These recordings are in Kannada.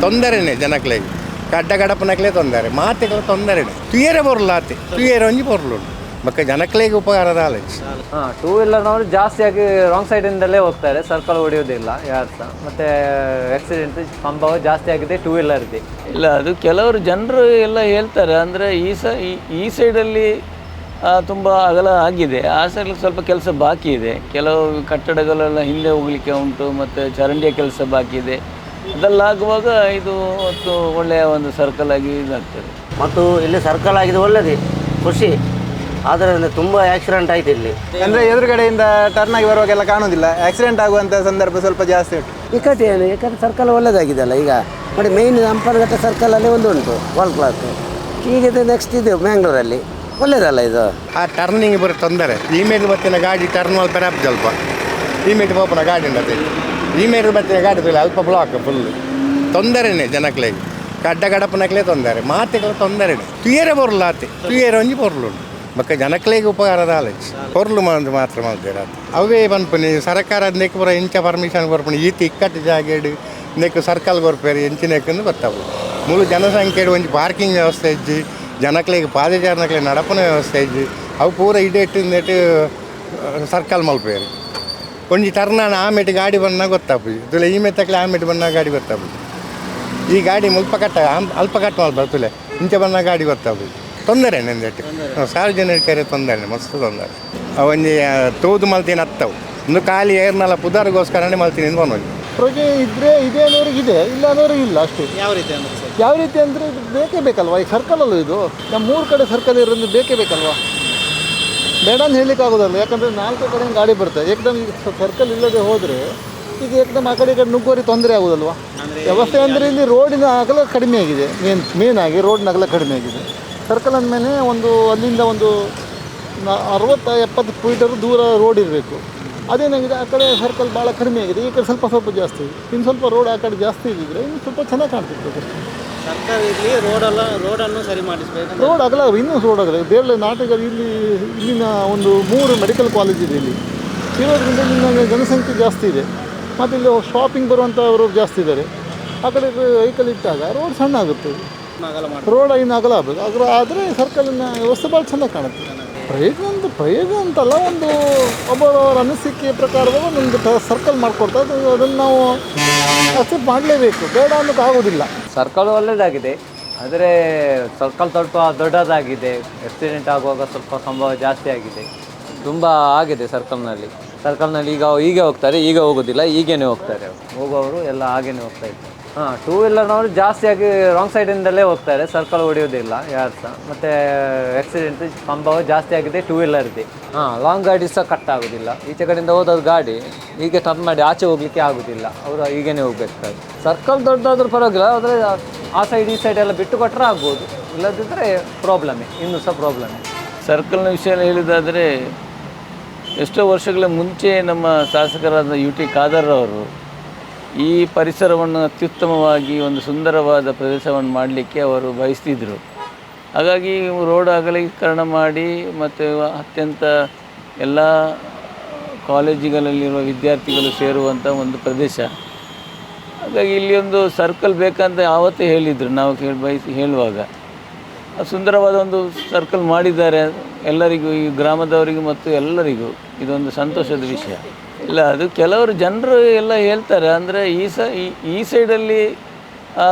ತೊಂದರೆನೆ ಜನಕ್ಲೆಗ್. ಕಡ್ಡ ಗಡಪನಕ್ಲೆ ತೊಂದರೆ ಮಾತೆಗಳ ತೊಂದರೆ ತುಯರೆ ಬರಲ್ಲ ಆತೆ ತುಯರೆ ಒಂಜಿ ಬರಲು ಮಕ್ಕ ಜನಕ್ಲೆಗ್ ಉಪಕಾರದ ಆಲೋಚನೆ. ಹಾಂ ಟೂ ವೀಲರ್ನವರು ಜಾಸ್ತಿಯಾಗಿ ರಾಂಗ್ ಸೈಡಿಂದಲೇ ಹೋಗ್ತಾರೆ ಸರ್ಕಲ್ ಹೊಡೆಯೋದಿಲ್ಲ ಯಾರು ಸಹ ಮತ್ತು ಆಕ್ಸಿಡೆಂಟ್ ಸಂಭವ ಜಾಸ್ತಿ ಆಗಿದೆ ಟೂ ವೀಲರ್ದು ಇಲ್ಲ ಅದು ಕೆಲವರು ಜನರು ಎಲ್ಲ ಹೇಳ್ತಾರೆ ಅಂದರೆ ಈ ಸ ಈ- ಈ ಸೈಡಲ್ಲಿ ತುಂಬ ಅಗಲ ಆಗಿದೆ. ಆ ಸೈಡ್ ಸ್ವಲ್ಪ ಕೆಲಸ ಬಾಕಿ ಇದೆ. ಕೆಲವು ಕಟ್ಟಡಗಳೆಲ್ಲ ಹಿಂದೆ ಹೋಗಲಿಕ್ಕೆ ಉಂಟು ಮತ್ತು ಚರಂಡಿಯ ಕೆಲಸ ಬಾಕಿ ಇದೆ. ಅದೆಲ್ಲ ಆಗುವಾಗ ಇದು ಒಂದು ಒಳ್ಳೆಯ ಒಂದು ಸರ್ಕಲ್ ಆಗಿ ಇದಾಗ್ತದೆ. ಮತ್ತು ಇಲ್ಲಿ ಸರ್ಕಲ್ ಆಗಿದೆ ಒಳ್ಳೆಯದೇ ಖುಷಿ. ಆದರೆ ತುಂಬ ಆಕ್ಸಿಡೆಂಟ್ ಆಯ್ತು ಇಲ್ಲಿ. ಅಂದರೆ ಎದುರುಗಡೆಯಿಂದ ಟರ್ನ್ ಆಗಿ ಬರುವಾಗೆಲ್ಲ ಕಾಣೋದಿಲ್ಲ ಆಕ್ಸಿಡೆಂಟ್ ಆಗುವಂಥ ಸಂದರ್ಭ ಸ್ವಲ್ಪ ಜಾಸ್ತಿ ಉಂಟು. ಟಿಕೆಟ್ ಏನು? ಯಾಕಂದರೆ ಸರ್ಕಲ್ ಒಳ್ಳೆಯದಾಗಿದೆಯಲ್ಲ ಈಗ. ನೋಡಿ ಮೇಯ್ನ್ ಅಂಪರ್ಗಟ್ಟ ಸರ್ಕಲಲ್ಲಿ ಒಂದು ಉಂಟು ವರ್ಲ್ಡ್ ಕ್ಲಾಸ್ ಈಗ ಇದು ನೆಕ್ಸ್ಟ್ ಇದು ಮ್ಯಾಂಗ್ಳೂರಲ್ಲಿ ಒಳ್ಳೇದಲ್ಲ ಇದು? ಆ ಟರ್ನಿಂಗ್ ಬರೋ ತೊಂದರೆ. ಇಮೇಲ್ ಮತ್ತೆಲ್ಲ ಗಾಡಿ ಟರ್ನ್ ಮಲ್ಪರೆ ಸ್ವಲ್ಪ. ಸ್ವಲ್ಪ ಮೇಲೆ ಗಾಡಿ ಉಂಟದೆ ಇಮೇಲ್ ಬತ್ತಿನ ಗಾಡಿ ತುಲೆ ಅಲ್ಪ ಬ್ಲಾಕ್ ಫುಲ್ ತೊಂದರೆನೆ ಜನಕ್ಲೆಗ್. ಕಡ್ಡ ಗಡಪನಕ್ಲೆ ತೊಂದರೆ. ಮಾತೆಗಳ ತೊಂದರೆನೆ. ತುಯರೆ ಬರಲ್ಲ ಆತೆ. ತುಯರೆ ಒಂಜಿ ಬರಲು ಬಕ್ಕ ಜನಕ್ಲೆಗ್ ಉಪಕಾರದ ಆಲೋಚನೆ ಪೊರ್ಲು ಮಂದು ಮಾತ್ರ ಮಾಡ್ತೀರ ಅವೇ ಪನ್ಪುನಿ ಸರ್ಕಾರ ನೆಕ್ ಪೂರ ಇಂಚ ಪರ್ಮಿಷನ್ ಕೊರ್ಪುನಿ, ಈತ ಇಕ್ಕಟ್ಟು ಜಾಗೇಡು ನೆಕ್ ಸರ್ಕಲ್ ಕೊರ್ಪೇರಿ ಎಂಚಿನೆಕ್ಕಂದು ಗೊತ್ತಾವು ಮೂಲು ಜನಸಂಖ್ಯೆ ಒಂಜಿ ಪಾರ್ಕಿಂಗ್ ವ್ಯವಸ್ಥೆ ಇಜ್ಜಿ. ಜನಕ್ಲೆಗ್ ಪಾದಚಾರಣಕ್ಲೆ ನಡಪನ ವ್ಯವಸ್ಥೆ ಇಜ್ಜಿ. ಅವು ಪೂರ ಇಡೇಟ್ ನೆಟ್ ಸರ್ಕಲ್ ಮಲ್ಪೇರು. ಒಂಜಿ ಟರ್ನಾನ ಆಮೆಟ್ ಗಾಡಿ ಬನ್ನ ಗೊತ್ತಾಪುಜಿ ತುಲೆ ಈ ಮೆತ್ತಕ್ಲೆ ಆಮೆಟ್ ಬನ್ನ ಗಾಡಿ ಗೊತ್ತಾಪುಜಿ ಈ ಗಾಡಿ ಮುಲ್ಪ ಕಟ್ಟ ಆಮ್- ಅಲ್ಪ ಕಟ್ ಮಲ್ಪ ತುಲೆ ಇಂಚೆ ಬನ್ನ ಗಾಡಿ ಗೊತ್ತಾಪುಜಿ ತೊಂದರೆ ನಂದೆಟ್ಟು ಸಾರ್ವಜನಿಕರ ತೊಂದರೆ. ಮಸ್ತ್ ತೊಂದರೆ. ಅವೊಂಜಿ ತೂದು ತೋದು ಮಲ್ತೀನಿ ಹತ್ತವು ಒಂದು ಖಾಲಿ ಏರ್ನಲ್ಲ ಪುದಾರಿಗೋಸ್ಕರನೇ ಮಲ್ತೀನಿ ಅಂತ ಬಂದೋಗಿ ಪ್ರಜೆ ಇದ್ರೆ ಇದೆ ಅನ್ನೋರಿಗೆ ಇದೆ ಇಲ್ಲ ಅನ್ನೋರಿಗೆ ಇಲ್ಲ ಅಷ್ಟೇ. ಯಾವ ರೀತಿ ಯಾವ ರೀತಿ ಅಂದರೆ ಬೇಕೇ ಬೇಕಲ್ವಾ? ಈ ಸರ್ಕಲ್ ಅಲ್ಲ ಇದು? ನಮ್ಮ ಮೂರು ಕಡೆ ಸರ್ಕಲ್ ಇರೋದು ಬೇಕೇ ಬೇಕಲ್ವಾ? ಬೇಡ ಅಂತ ಹೇಳಲಿಕ್ಕೆ ಆಗೋದಲ್ಲ. ಯಾಕಂದರೆ ನಾಲ್ಕು ಕಡೆ ಗಾಡಿ ಬರ್ತದೆ ಏಕದಮ್ ಈಗ ಸರ್ಕಲ್ ಇಲ್ಲದೆ ಹೋದರೆ ಈಗ ಏಕದಮ್ ಆ ಕಡೆ ಈ ಕಡೆ ನುಗ್ಗೋರಿಗೆ ತೊಂದರೆ ಆಗೋದಲ್ವಾ? ವ್ಯವಸ್ಥೆ ಅಂದರೆ ಇಲ್ಲಿ ರೋಡಿನ ಅಗಲ ಕಡಿಮೆ ಆಗಿದೆ. ಮೇನ್ ಮೇನ್ ಆಗಿ ರೋಡಿನ ಅಗಲ ಕಡಿಮೆ ಆಗಿದೆ. ಸರ್ಕಲ್ ಅಂದಮೇಲೆ ಒಂದು ಅಲ್ಲಿಂದ ಒಂದು ಅರವತ್ತು ಎಪ್ಪತ್ತು ಮೀಟರ್ ದೂರ ರೋಡ್ ಇರಬೇಕು. ಅದೇನಾಗಿದೆ? ಆ ಕಡೆ ಸರ್ಕಲ್ ಭಾಳ ಕಡಿಮೆ ಆಗಿದೆ. ಈ ಕಡೆ ಸ್ವಲ್ಪ ಸ್ವಲ್ಪ ಜಾಸ್ತಿ ಇನ್ನು ಸ್ವಲ್ಪ ರೋಡ್ ಆ ಕಡೆ ಜಾಸ್ತಿ ಇದ್ದಿದ್ರೆ ಇನ್ನು ಸ್ವಲ್ಪ ಚೆನ್ನಾಗಿ ಕಾಣ್ತಿತ್ತು. ಸರ್ಕಾರ ಇಲ್ಲಿ ರೋಡೆಲ್ಲ ರೋಡನ್ನು ಸರಿ ಮಾಡಿಸಬೇಕು ರೋಡ್ ಅಗಲ ಇನ್ನೂ ರೋಡ್ ಆಗಲ್ಲ ಬೇರೆ ನಾಟಕ ಇಲ್ಲಿ ಇಲ್ಲಿನ ಒಂದು ಮೂರು ಮೆಡಿಕಲ್ ಕಾಲೇಜ್ ಇದೆ ಇಲ್ಲಿ. ಇರೋದ್ರಿಂದ ಇಲ್ಲಿನ ಜನಸಂಖ್ಯೆ ಜಾಸ್ತಿ ಇದೆ. ಮತ್ತು ಇಲ್ಲಿ ಶಾಪಿಂಗ್ ಬರುವಂಥವರು ಜಾಸ್ತಿ ಇದ್ದಾರೆ. ಆ ಕಡೆ ವೆಹಿಕಲ್ ಇಟ್ಟಾಗ ರೋಡ್ ಸಣ್ಣ ಆಗುತ್ತೆ ರೋಡ್ ಇನ್ನು ಅಗಲ ಆಗಬೇಕು ಅಗಲ ಆದರೆ ಸರ್ಕಲಿನ ವ್ಯವಸ್ಥೆ ಭಾಳ ಚೆನ್ನಾಗಿ ಕಾಣುತ್ತೆ. ಪ್ರಯೋಜನ ಅಂತ, ಪ್ರಯೋಗ ಅಂತಲ್ಲ, ಒಂದು ಒಬ್ಬರವರ ಅನಿಸಿಕೆ ಪ್ರಕಾರವಾಗಿ ಒಂದೊಂದು ಸರ್ಕಲ್ ಮಾಡಿಕೊಡ್ತಾ ಅದು ಅದನ್ನು ನಾವು ಅಕ್ಸೆಪ್ಟ್ ಮಾಡಲೇಬೇಕು. ಬೇಡ ಅನ್ನೋಕೆ ಆಗೋದಿಲ್ಲ. ಸರ್ಕಲ್ ಒಳ್ಳೆಯದಾಗಿದೆ ಆದರೆ ಸರ್ಕಲ್ ಸ್ವಲ್ಪ ದೊಡ್ಡದಾಗಿದೆ. ಆಕ್ಸಿಡೆಂಟ್ ಆಗುವಾಗ ಸ್ವಲ್ಪ ಸಂಭವ ಜಾಸ್ತಿ ಆಗಿದೆ. ತುಂಬ ಆಗಿದೆ ಸರ್ಕಲ್ನಲ್ಲಿ ಸರ್ಕಲ್ನಲ್ಲಿ ಈಗ ಹೀಗೆ ಹೋಗ್ತಾರೆ, ಈಗ ಹೋಗೋದಿಲ್ಲ, ಈಗೇನೆ ಹೋಗ್ತಾರೆ. ಹೋಗೋವರು ಎಲ್ಲ ಹಾಗೇನೆ ಹೋಗ್ತಾ ಇದ್ದಾರೆ. ಹಾಂ ಟೂ ವೀಲರ್ನವರು ಜಾಸ್ತಿಯಾಗಿ ರಾಂಗ್ ಸೈಡಿಂದಲೇ ಹೋಗ್ತಾರೆ. ಸರ್ಕಲ್ ಹೊಡೆಯೋದಿಲ್ಲ ಯಾರು ಸಹ. ಮತ್ತು ಆಕ್ಸಿಡೆಂಟ್ ಸಂಭವ ಜಾಸ್ತಿ ಆಗಿದೆ ಟೂ ವೀಲರ್ದು ಹಾಂ ಲಾಂಗ್ ಗಾಡಿ ಸಹ ಕಟ್ ಆಗೋದಿಲ್ಲ. ಈಚೆ ಕಡೆಯಿಂದ ಹೋದವ್ರು ಗಾಡಿ ಹೀಗೆ ಟರ್ನ್ ಮಾಡಿ ಆಚೆ ಹೋಗಲಿಕ್ಕೆ ಆಗೋದಿಲ್ಲ. ಅವರು ಹೀಗೇನೆ ಹೋಗ್ಬೇಕಾದ್ರೆ. ಸರ್ಕಲ್ ದೊಡ್ಡದಾದ್ರೂ ಪರವಾಗಿಲ್ಲ ಆದರೆ ಆ ಸೈಡ್ ಈ ಸೈಡೆಲ್ಲ ಎಲ್ಲ ಬಿಟ್ಟು ಕೊಟ್ಟರೆ ಆಗ್ಬೋದು. ಇಲ್ಲದಿದ್ದರೆ ಪ್ರಾಬ್ಲಮ್ಮೇ ಇನ್ನೂ ಸಹ ಪ್ರಾಬ್ಲಮ್ಮೇ ಸರ್ಕಲ್ನ ವಿಷಯ ಹೇಳಿದಾದರೆ ಎಷ್ಟೋ ವರ್ಷಗಳ ಮುಂಚೆ ನಮ್ಮ ಶಾಸಕರಾದ ಯು ಟಿ ಖಾದರ್ ಅವರು ಈ ಪರಿಸರವನ್ನು ಅತ್ಯುತ್ತಮವಾಗಿ ಒಂದು ಸುಂದರವಾದ ಪ್ರದೇಶವನ್ನು ಮಾಡಲಿಕ್ಕೆ ಅವರು ಬಯಸ್ತಿದ್ದರು ಹಾಗಾಗಿ ರೋಡ್ ಅಗಲೀಕರಣ ಮಾಡಿ ಮತ್ತು ಅತ್ಯಂತ ಎಲ್ಲ ಕಾಲೇಜುಗಳಲ್ಲಿರುವ ವಿದ್ಯಾರ್ಥಿಗಳು ಸೇರುವಂಥ ಒಂದು ಪ್ರದೇಶ. ಹಾಗಾಗಿ ಇಲ್ಲಿ ಒಂದು ಸರ್ಕಲ್ ಬೇಕಂತ ಆವತ್ತೇ ಹೇಳಿದರು ನಾವು ಕೇಳಿ ಬಯಸಿ, ಹೇಳುವಾಗ. ಸುಂದರವಾದ ಒಂದು ಸರ್ಕಲ್ ಮಾಡಿದ್ದಾರೆ ಎಲ್ಲರಿಗೂ, ಈ ಗ್ರಾಮದವರಿಗೂ ಮತ್ತು ಎಲ್ಲರಿಗೂ ಇದೊಂದು ಸಂತೋಷದ ವಿಷಯ. ಇಲ್ಲ, ಅದು ಕೆಲವರು ಜನರು ಎಲ್ಲ ಹೇಳ್ತಾರೆ, ಅಂದರೆ ಈ ಸ, ಈ- ಸೈಡಲ್ಲಿ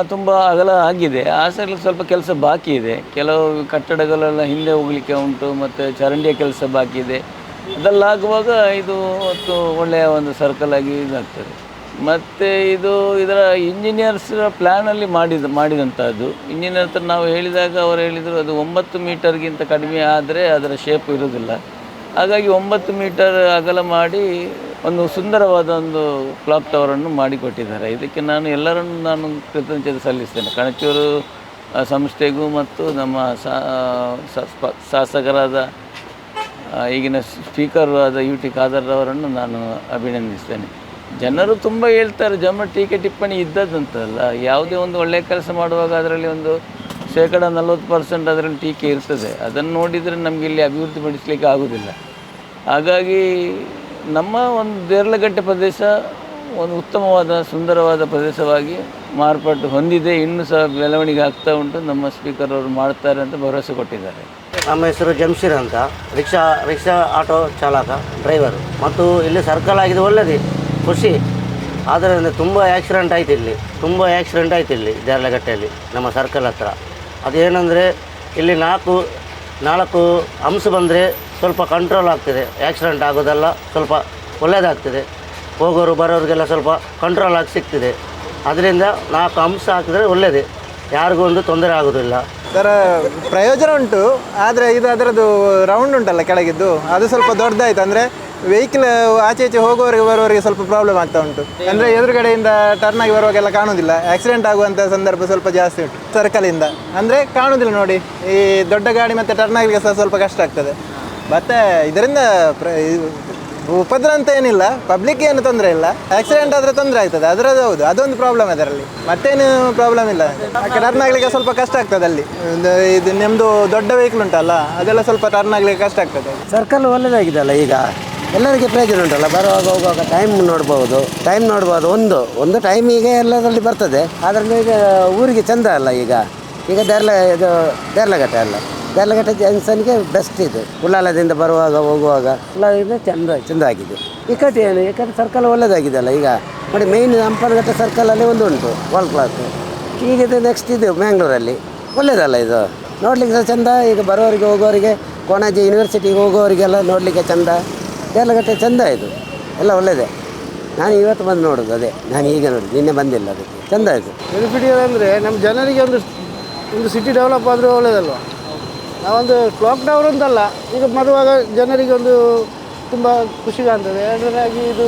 ತುಂಬ ಅಗಲ ಆಗಿದೆ. ಆ ಸೈಡಲ್ಲಿ ಸ್ವಲ್ಪ ಕೆಲಸ ಬಾಕಿ ಇದೆ. ಕೆಲವು ಕಟ್ಟಡಗಳೆಲ್ಲ ಹಿಂದೆ ಹೋಗಲಿಕ್ಕೆ ಉಂಟು, ಮತ್ತು ಚರಂಡಿಯ ಕೆಲಸ ಬಾಕಿ ಇದೆ. ಅದಲ್ಲಾಗುವಾಗ ಇದು ಮತ್ತು ಒಳ್ಳೆಯ ಒಂದು ಸರ್ಕಲ್ ಆಗಿ ಇದಾಗ್ತದೆ. ಮತ್ತು ಇದು ಇದರ ಇಂಜಿನಿಯರ್ಸ್ ಪ್ಲ್ಯಾನಲ್ಲಿ ಮಾಡಿದ ಮಾಡಿದಂಥದ್ದು ಇಂಜಿನಿಯರ್ ಹತ್ರ ನಾವು ಹೇಳಿದಾಗ ಅವರು ಹೇಳಿದರು, ಅದು ಒಂಬತ್ತು ಮೀಟರ್ಗಿಂತ ಕಡಿಮೆ ಆದರೆ ಅದರ ಶೇಪ್ ಇರೋದಿಲ್ಲ ಹಾಗಾಗಿ ಒಂಬತ್ತು ಮೀಟರ್ ಅಗಲ ಮಾಡಿ ಒಂದು ಸುಂದರವಾದ ಒಂದು ಕ್ಲಾಕ್ ಟವರನ್ನು ಮಾಡಿಕೊಟ್ಟಿದ್ದಾರೆ. ಇದಕ್ಕೆ ನಾನು ಎಲ್ಲರನ್ನು ನಾನು ಕೃತಜ್ಞತೆ ಸಲ್ಲಿಸ್ತೇನೆ. ಕಣಚೂರು ಸಂಸ್ಥೆಗೂ ಮತ್ತು ನಮ್ಮ ಶಾಸಕರಾದ ಈಗಿನ ಸ್ಪೀಕರ್ ಆದ ಯು ಟಿ ಖಾದರ್ ಅವರನ್ನು ನಾನು ಅಭಿನಂದಿಸ್ತೇನೆ. ಜನರು ತುಂಬ ಹೇಳ್ತಾರೆ, ಜಮ್ಮ ಟೀಕೆ ಟಿಪ್ಪಣಿ ಇದ್ದದಂತಲ್ಲ ಯಾವುದೇ ಒಂದು ಒಳ್ಳೆಯ ಕೆಲಸ ಮಾಡುವಾಗ ಅದರಲ್ಲಿ ಒಂದು ಶೇಕಡ ನಲವತ್ತು ಪರ್ಸೆಂಟ್ ಅದರಲ್ಲಿ ಟೀಕೆ ಇರ್ತದೆ. ಅದನ್ನು ನೋಡಿದರೆ ನಮಗೆ ಇಲ್ಲಿ ಅಭಿವೃದ್ಧಿಪಡಿಸಲಿಕ್ಕೆ ಆಗೋದಿಲ್ಲ. ಹಾಗಾಗಿ ನಮ್ಮ ಒಂದು ದೇರ್ಲಗಟ್ಟೆ ಪ್ರದೇಶ ಒಂದು ಉತ್ತಮವಾದ, ಸುಂದರವಾದ ಪ್ರದೇಶವಾಗಿ ಮಾರ್ಪಾಟು ಹೊಂದಿದೆ. ಇನ್ನೂ ಸಹ ಬೆಳವಣಿಗೆ ಆಗ್ತಾ ಉಂಟು. ನಮ್ಮ ಸ್ಪೀಕರ್ ಅವರು ಮಾಡ್ತಾರೆ ಅಂತ ಭರವಸೆ ಕೊಟ್ಟಿದ್ದಾರೆ. ನಮ್ಮ ಹೆಸರು ಜಮ್ಶೀರ್ ಅಂತ. ರಿಕ್ಷಾ ರಿಕ್ಷಾ ಆಟೋ ಚಾಲಕ ಡ್ರೈವರು ಮತ್ತು ಇಲ್ಲಿ ಸರ್ಕಲ್ ಆಗಿದೆ. ಒಳ್ಳೆಯದೇ ಖುಷಿ. ಆದರೆ ತುಂಬ ಆ್ಯಕ್ಸಿಡೆಂಟ್ ಆಯ್ತು ಇಲ್ಲಿ. ತುಂಬ ಆ್ಯಕ್ಸಿಡೆಂಟ್ ಆಯ್ತು ಇಲ್ಲಿ ದೇರ್ಲಗಟ್ಟೆಯಲ್ಲಿ ನಮ್ಮ ಸರ್ಕಲ್ ಹತ್ರ. ಅದೇನೆಂದರೆ ಇಲ್ಲಿ ನಾಲ್ಕು ನಾಲ್ಕು ಅಂಶ ಬಂದರೆ ಸ್ವಲ್ಪ ಕಂಟ್ರೋಲ್ ಆಗ್ತದೆ. ಆ್ಯಕ್ಸಿಡೆಂಟ್ ಆಗೋದೆಲ್ಲ ಸ್ವಲ್ಪ ಒಳ್ಳೆಯದಾಗ್ತದೆ ಹೋಗೋರು ಬರೋರಿಗೆಲ್ಲ ಸ್ವಲ್ಪ ಕಂಟ್ರೋಲ್ ಆಗಿ ಸಿಗ್ತದೆ. ಅದರಿಂದ ನಾಲ್ಕು ಅಂಶ ಹಾಕಿದ್ರೆ ಒಳ್ಳೆಯದೇ ಯಾರಿಗೂ ಒಂದು ತೊಂದರೆ ಆಗೋದಿಲ್ಲ. ಸರ, ಪ್ರಯೋಜನ ಉಂಟು, ಆದರೆ ಇದು ಅದರದ್ದು ರೌಂಡ್ ಉಂಟಲ್ಲ ಕೆಳಗಿದ್ದು. ಅದು ಸ್ವಲ್ಪ ದೊಡ್ಡದಾಯ್ತು. ಅಂದರೆ ವೆಹಿಕಲ್ ಆಚೆ ಈಚೆ ಹೋಗೋರಿಗೆ, ಬರೋರಿಗೆ ಸ್ವಲ್ಪ ಪ್ರಾಬ್ಲಮ್ ಆಗ್ತಾ ಉಂಟು. ಅಂದರೆ ಎದುರುಗಡೆಯಿಂದ ಟರ್ನ್ ಆಗಿ ಬರುವಾಗೆಲ್ಲ ಕಾಣೋದಿಲ್ಲ ಆಕ್ಸಿಡೆಂಟ್ ಆಗುವಂಥ ಸಂದರ್ಭ ಸ್ವಲ್ಪ ಜಾಸ್ತಿ ಉಂಟು. ಸರ್ಕಲಿಂದ. ಅಂದರೆ ಕಾಣೋದಿಲ್ಲ ನೋಡಿ. ಈ ದೊಡ್ಡ ಗಾಡಿ ಮತ್ತು ಟರ್ನ್ ಆಗಲಿಕ್ಕೆ ಸಹ ಸ್ವಲ್ಪ ಕಷ್ಟ ಆಗ್ತದೆ. ಮತ್ತು ಇದರಿಂದ ಪ್ರ ಉಪದ್ರ ಅಂತ ಏನಿಲ್ಲ ಪಬ್ಲಿಕ್ ಏನು ತೊಂದರೆ ಇಲ್ಲ. ಆಕ್ಸಿಡೆಂಟ್ ಆದರೆ ತೊಂದರೆ ಆಯ್ತದೆ ಅದರದ್ದು ಹೌದು, ಅದೊಂದು ಪ್ರಾಬ್ಲಮ್ ಅದರಲ್ಲಿ. ಮತ್ತೇನು ಪ್ರಾಬ್ಲಮ್ ಇಲ್ಲ. ಟರ್ನ್ ಆಗ್ಲಿಕ್ಕೆ ಸ್ವಲ್ಪ ಕಷ್ಟ ಆಗ್ತದೆ ಅಲ್ಲಿ. ಇದು ನಿಮ್ಮದು ದೊಡ್ಡ ವೆಹಿಕಲ್ ಉಂಟಲ್ಲ, ಅದೆಲ್ಲ ಸ್ವಲ್ಪ ಟರ್ನ್ ಆಗಲಿಕ್ಕೆ ಕಷ್ಟ ಆಗ್ತದೆ. ಸರ್ಕಲ್ ಒಳ್ಳೆದಾಗಿದೆ ಅಲ್ಲ ಈಗ? ಎಲ್ಲರಿಗೆ ಪ್ರಯೋಜನ ಉಂಟಲ್ಲ, ಬರುವಾಗ ಹೋಗುವಾಗ ಟೈಮ್ ನೋಡ್ಬೋದು. ಟೈಮ್ ನೋಡ್ಬೋದು ಒಂದು ಒಂದು ಟೈಮ್ ಈಗ ಎಲ್ಲದರಲ್ಲಿ ಬರ್ತದೆ. ಅದರಲ್ಲಿ ಈಗ ಊರಿಗೆ ಚಂದ ಅಲ್ಲ ಈಗ? ಈಗ ದೇರ್ಲ ಇದು ದೇರ್ಲಘಟ್ಟ ಅಲ್ಲ. ದೇರ್ಲಘಟ್ಟ ಜಂಕ್ಷನ್ಗೆ ಬೆಸ್ಟ್ ಇದು. ಉಳ್ಳಾಲದಿಂದ ಬರುವಾಗ, ಹೋಗುವಾಗ ಉಳ್ಳಾಲದಿಂದ ಚಂದ ಚಂದ ಆಗಿದೆ ಕಡೆ ಏನು? ಕಡೆ ಸರ್ಕಲ್ ಒಳ್ಳೆದಾಗಿದೆ ಅಲ್ಲ ಈಗ? ನೋಡಿ ಮೇಯ್ನ್ ಹಂಪನಘಟ್ಟ ಸರ್ಕಲಲ್ಲಿ ಒಂದು ಉಂಟು ವರ್ಲ್ಡ್ ಕ್ಲಾಸ್ ಈಗ ಇದು ನೆಕ್ಸ್ಟ್ ಇದು ಮ್ಯಾಂಗ್ಳೂರಲ್ಲಿ ಒಳ್ಳೇದಲ್ಲ ಇದು? ನೋಡ್ಲಿಕ್ಕೆ ಸಹ ಚಂದ. ಈಗ ಬರೋರಿಗೆ ಹೋಗೋರಿಗೆ ಕೊಣಾಜಿ ಯೂನಿವರ್ಸಿಟಿಗೆ ಹೋಗೋರಿಗೆಲ್ಲ ನೋಡಲಿಕ್ಕೆ ಚಂದ. ದೇರ್ಲಘಟ್ಟ ಚಂದ ಇದು. ಎಲ್ಲ ಒಳ್ಳೆಯದೇ ನಾನು ಇವತ್ತು ಬಂದು ನೋಡೋದು, ಅದೇ. ನಾನು ಈಗ ನೋಡೋದು, ನಿನ್ನೆ ಬಂದಿಲ್ಲ ಅದಕ್ಕೆ. ಚಂದ ಆಯಿತು ಬೆನಿಫಿಟ್ ಅಂದರೆ ನಮ್ಮ ಜನರಿಗೆ ಒಂದು ಒಂದು ಸಿಟಿ ಡೆವಲಪ್ ಆದರೂ ಒಳ್ಳೇದಲ್ವ? ನಾವೊಂದು ಕ್ಲಾಕ್ ಟವರ್ ಅಂತಲ್ಲ ಈಗ ಮಾಡುವಾಗ ಜನರಿಗೆ ಒಂದು ತುಂಬ ಖುಷಿ ಕಾಣ್ತದೆ. ಎರಡನೇದಾಗಿ ಇದು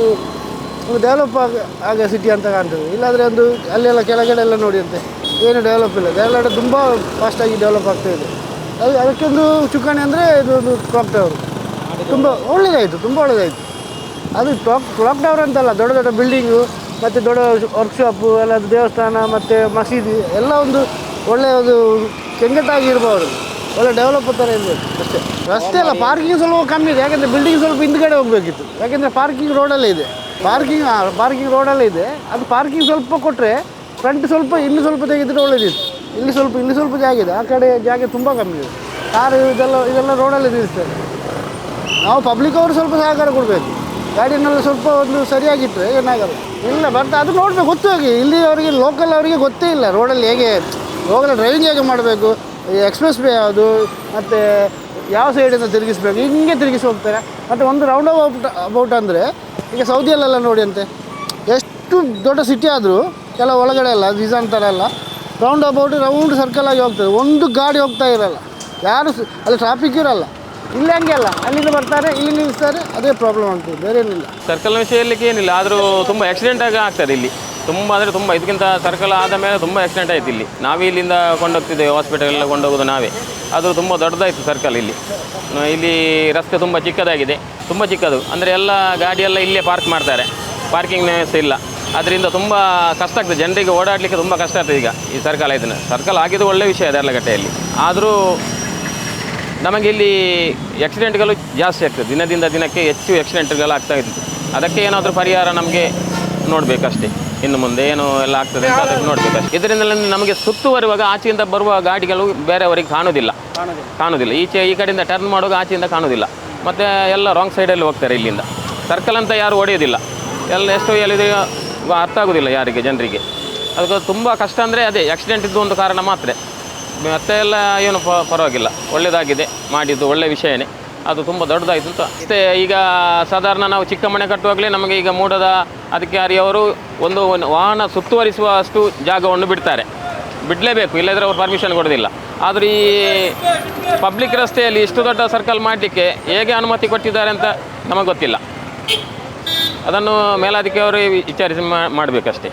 ಒಂದು ಡೆವಲಪ್ ಆಗ ಆಗ ಸಿಟಿ ಅಂತ ಕಾಣ್ತದೆ. ಇಲ್ಲಾಂದರೆ ಒಂದು ಅಲ್ಲೆಲ್ಲ ಕೆಳಗಡೆ ಎಲ್ಲ ನೋಡಿ ಅಂತೆ ಏನು ಡೆವಲಪ್ ಇಲ್ಲ. ಡೆವಲಪ್ ತುಂಬ ಫಾಸ್ಟಾಗಿ ಡೆವಲಪ್ ಆಗ್ತಾ ಇದೆ. ಅದು ಅದಕ್ಕೊಂದು ಚುಕ್ಕಾಣಿ ಅಂದರೆ ಇದು ಒಂದು ಕ್ಲಾಕ್ ಟವರ್ ತುಂಬ ಒಳ್ಳೆಯದಾಯಿತು ತುಂಬ ಒಳ್ಳೆಯದಾಯಿತು ಅದು ಕ್ಲಾಕ್ ಕ್ಲಾಕ್ ಟವರ್ ಅಂತಲ್ಲ, ದೊಡ್ಡ ದೊಡ್ಡ ಬಿಲ್ಡಿಂಗು ಮತ್ತು ದೊಡ್ಡ ವರ್ಕ್ಶಾಪು ಎಲ್ಲ ದೇವಸ್ಥಾನ, ಮತ್ತು ಮಸೀದಿ, ಎಲ್ಲ ಒಂದು ಒಳ್ಳೆಯ ಒಂದು ಕೆಂಗಟ್ಟಾಗಿ ಇರ್ಬೋದು. ಒಳ್ಳೆ ಡೆವಲಪ್ ಥರ ಇರಬೇಕು ಅಷ್ಟೇ. ರಸ್ತೆ ಅಲ್ಲ ಪಾರ್ಕಿಂಗ್ ಸ್ವಲ್ಪ ಕಮ್ಮಿ ಇದೆ. ಯಾಕಂದರೆ ಬಿಲ್ಡಿಂಗ್ ಸ್ವಲ್ಪ ಹಿಂದ್ಗಡೆ ಹೋಗಬೇಕಿತ್ತು. ಯಾಕೆಂದರೆ ಪಾರ್ಕಿಂಗ್ ರೋಡಲ್ಲೇ ಇದೆ. ಪಾರ್ಕಿಂಗ್ ಪಾರ್ಕಿಂಗ್ ರೋಡಲ್ಲೇ ಇದೆ. ಅದು ಪಾರ್ಕಿಂಗ್ ಸ್ವಲ್ಪ ಕೊಟ್ಟರೆ ಫ್ರಂಟ್ ಸ್ವಲ್ಪ, ಇನ್ನು ಸ್ವಲ್ಪ ತೆಗೆದ್ರೆ ಒಳ್ಳೇದಿತ್ತು. ಇಲ್ಲಿ ಸ್ವಲ್ಪ ಇಲ್ಲಿ ಸ್ವಲ್ಪ ಜಾಗ ಇದೆ. ಆ ಕಡೆ ಜಾಗ ತುಂಬ ಕಮ್ಮಿ ಇದೆ. ಕಾರು ಇದೆಲ್ಲ ಇದೆಲ್ಲ ರೋಡಲ್ಲೇ ನಿಲ್ಲಿಸ್ತಾರೆ ನಾವು ಪಬ್ಲಿಕ್ ಅವರು ಸ್ವಲ್ಪ ಸಹಕಾರ ಕೊಡಬೇಕು. ಗಾಡಿನಲ್ಲಿ ಸ್ವಲ್ಪ ಒಂದು ಸರಿಯಾಗಿಟ್ಟರೆ ಏನಾಗಲ್ಲ. ಇಲ್ಲ ಬಟ್ ಅದು ನೋಡಬೇಕು ಗೊತ್ತಾಗಿ ಇಲ್ಲಿ ಅವರಿಗೆ ಲೋಕಲ್ ಅವರಿಗೆ ಗೊತ್ತೇ ಇಲ್ಲ. ರೋಡಲ್ಲಿ ಹೇಗೆ ಲೋಕಲ್ ಡ್ರೈವಿಂಗ್ ಹೇಗೆ ಮಾಡಬೇಕು? ಎಕ್ಸ್ಪ್ರೆಸ್ ವೇ ಯಾವುದು, ಮತ್ತು ಯಾವ ಸೈಡಿಂದ ತಿರುಗಿಸ್ಬೇಕು, ಹಿಂಗೆ ತಿರುಗಿಸಿ ಹೋಗ್ತಾರೆ. ಮತ್ತು ಒಂದು ರೌಂಡ್ ಅಬೌಟ್ ಅಬೌಟ್ ಅಂದರೆ, ಈಗ ಸೌದಿಯಲ್ಲೆಲ್ಲ ನೋಡಿ ಅಂತೆ, ಎಷ್ಟು ದೊಡ್ಡ ಸಿಟಿ ಆದರೂ ಎಲ್ಲ ಒಳಗಡೆ ಎಲ್ಲ ಡಿಸೈನ್ ಥರ ಎಲ್ಲ ರೌಂಡ್ ಅಬೌಟ್ ರೌಂಡ್ ಸರ್ಕಲ್ ಆಗಿ ಹೋಗ್ತದೆ. ಒಂದು ಗಾಡಿ ಹೋಗ್ತಾ ಇರಲ್ಲ. ಯಾರು ಅಲ್ಲಿ ಟ್ರಾಫಿಕ್ ಇರಲ್ಲ. ಇಲ್ಲ ಹಂಗೆ ಅಲ್ಲ. ಅಲ್ಲಿಂದ ಬರ್ತಾರೆ, ಇಲ್ಲಿ ನಿಲ್ಲಿಸ್ತಾರೆ ಅದೇ ಪ್ರಾಬ್ಲಮ್ ಆಗ್ತದೆ. ಬೇರೆ ಏನಿಲ್ಲ ಸರ್ಕಲ್ ವಿಷಯ ಏನಿಲ್ಲ, ಆದರೂ ತುಂಬ ಆಕ್ಸಿಡೆಂಟ್ ಆಗಿ ಆಗ್ತದೆ ಇಲ್ಲಿ. ತುಂಬ ಅಂದರೆ ತುಂಬ ಇದಕ್ಕಿಂತ ಸರ್ಕಲ್ ಆದ ಮೇಲೆ ತುಂಬ ಆಕ್ಸಿಡೆಂಟ್ ಆಯಿತು ಇಲ್ಲಿ. ನಾವೇ ಇಲ್ಲಿಂದ ಕೊಂಡೋಗ್ತಿದ್ದೇವೆ ಹಾಸ್ಪಿಟಲ್ ಎಲ್ಲ ಕೊಂಡೋಗೋದು ನಾವೇ. ಅದು ತುಂಬ ದೊಡ್ಡದಾಯಿತು ಸರ್ಕಲ್ ಇಲ್ಲಿ. ಇಲ್ಲಿ ರಸ್ತೆ ತುಂಬ ಚಿಕ್ಕದಾಗಿದೆ. ತುಂಬ ಚಿಕ್ಕದು. ಅಂದರೆ ಎಲ್ಲ ಗಾಡಿ ಎಲ್ಲ ಇಲ್ಲೇ ಪಾರ್ಕ್ ಮಾಡ್ತಾರೆ. ಪಾರ್ಕಿಂಗ್ ವ್ಯವಸ್ಥೆ ಇಲ್ಲ. ಅದರಿಂದ ತುಂಬ ಕಷ್ಟ ಆಗ್ತದೆ. ಜನರಿಗೆ ಓಡಾಡಲಿಕ್ಕೆ ತುಂಬ ಕಷ್ಟ ಆಗ್ತದೆ ಈಗ ಈ ಸರ್ಕಲ್ ಆಯ್ತು ಸರ್ಕಲ್ ಆಗಿದ್ದು ಒಳ್ಳೆ ವಿಷಯ ಅದೆಲ್ಲಗಟ್ಟೆಯಲ್ಲಿ ಆದರೂ ನಮಗೆ ಇಲ್ಲಿ ಆಕ್ಸಿಡೆಂಟ್ಗಳು ಜಾಸ್ತಿ ಆಗ್ತದೆ. ದಿನದಿಂದ ದಿನಕ್ಕೆ ಹೆಚ್ಚು ಆಕ್ಸಿಡೆಂಟ್ಗಳು ಆಗ್ತಾ ಇತ್ತು ಅದಕ್ಕೆ ಏನಾದರೂ ಪರಿಹಾರ ನಮಗೆ ನೋಡಬೇಕಷ್ಟೇ. ಇನ್ನು ಮುಂದೆ ಏನು ಎಲ್ಲ ಆಗ್ತದೆ ಅಂತ ಅದಕ್ಕೆ ನೋಡ್ಬೇಕು ಇದರಿಂದ ನಮಗೆ ಸುತ್ತುವರುವಾಗ ಆಚೆಯಿಂದ ಬರುವ ಗಾಡಿಗಳು ಬೇರೆಯವರಿಗೆ ಕಾಣೋದಿಲ್ಲ. ಕಾಣೋದಿಲ್ಲ. ಈಚೆ ಈ ಕಡೆಯಿಂದ ಟರ್ನ್ ಮಾಡುವಾಗ ಆಚೆಯಿಂದ ಕಾಣೋದಿಲ್ಲ. ಮತ್ತು ಎಲ್ಲ ರಾಂಗ್ ಸೈಡಲ್ಲಿ ಹೋಗ್ತಾರೆ ಇಲ್ಲಿಂದ. ಸರ್ಕಲ್ ಅಂತ ಯಾರು ಹೊಡೆಯೋದಿಲ್ಲ ಎಲ್ಲ ಎಷ್ಟು ಎಲ್ಲಿದೆಯೋ ಅರ್ಥ ಆಗೋದಿಲ್ಲ ಯಾರಿಗೆ ಜನರಿಗೆ. ಅದಕ್ಕೆ ತುಂಬ ಕಷ್ಟ ಅಂದರೆ ಅದೇ ಆಕ್ಸಿಡೆಂಟ್ ಇದ್ದು ಒಂದು ಕಾರಣ ಮಾತ್ರ. ಮತ್ತೆ ಎಲ್ಲ ಏನು ಪರವಾಗಿಲ್ಲ. ಒಳ್ಳೆಯದಾಗಿದೆ ಮಾಡಿದ್ದು ಒಳ್ಳೆಯ ವಿಷಯನೇ. ಅದು ತುಂಬ ದೊಡ್ಡದಾಯಿತು ಅಂತ. ಮತ್ತೆ ಈಗ ಸಾಧಾರಣ ನಾವು ಚಿಕ್ಕ ಮನೆ ಕಟ್ಟುವಾಗಲೇ ನಮಗೆ ಈಗ ಮೂಡದ ಅಧಿಕಾರಿಯವರು ಒಂದು ವಾಹನ ಸುತ್ತುವರಿಸುವಷ್ಟು ಜಾಗವನ್ನು ಬಿಡ್ತಾರೆ. ಬಿಡಲೇಬೇಕು ಇಲ್ಲದ್ರೆ ಅವ್ರು ಪರ್ಮಿಷನ್ ಕೊಡೋದಿಲ್ಲ. ಆದರೆ ಈ ಪಬ್ಲಿಕ್ ರಸ್ತೆಯಲ್ಲಿ ಇಷ್ಟು ದೊಡ್ಡ ಸರ್ಕಲ್ ಮಾಡಲಿಕ್ಕೆ ಹೇಗೆ ಅನುಮತಿ ಕೊಟ್ಟಿದ್ದಾರೆ ಅಂತ ನಮಗೆ ಗೊತ್ತಿಲ್ಲ. ಅದನ್ನು ಮೇಲಾಧಿಕಾರಿ ವಿಚಾರಿಸಿ ಮಾಡಬೇಕಷ್ಟೇ.